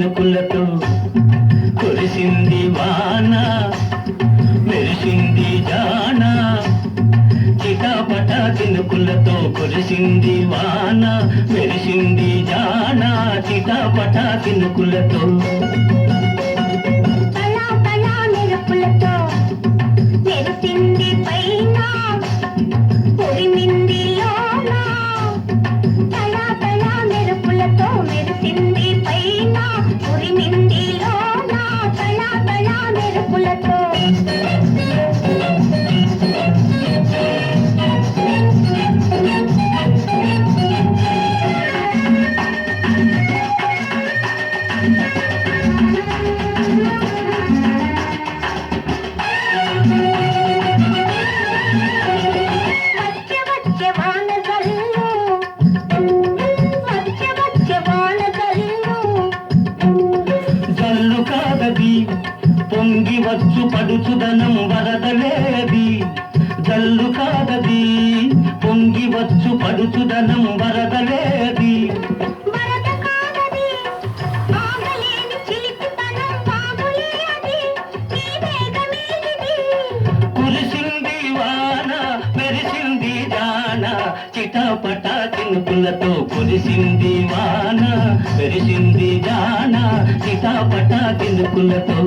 వెనుకులతో కురిసింది వాన మెరిసింది జాన చిటాపట తినుకులతో కురిసింది వాన మెరిసింది జాన చిటాపట తినుకులతో Música పొంగి వచ్చు పడుచుదనం వరదలేది. జల్లు కాదది పొంగి వచ్చు పడుచుదనం వరదలేది. పటాకినుకులతో కురిసింది వాన పెరిసింది జాన సీతా పటాకినుకులతో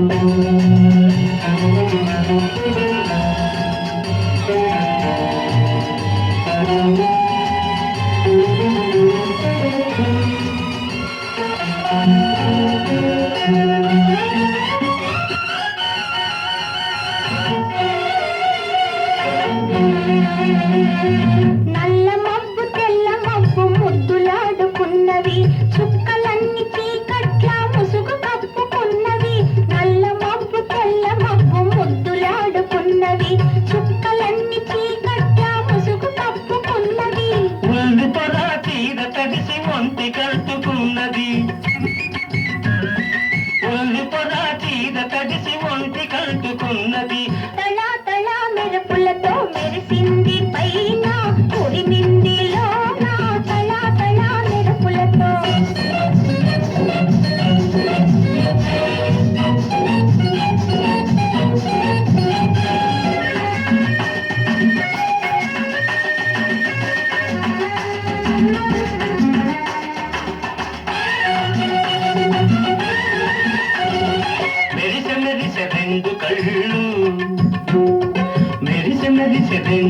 తడిసి ఒంటి కంటుకున్నది.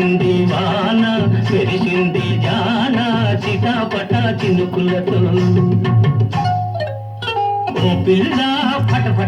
కురిసింది వాన మెరిసింది జాన సీతాపట చినుకులతో. ఓ పిల్లా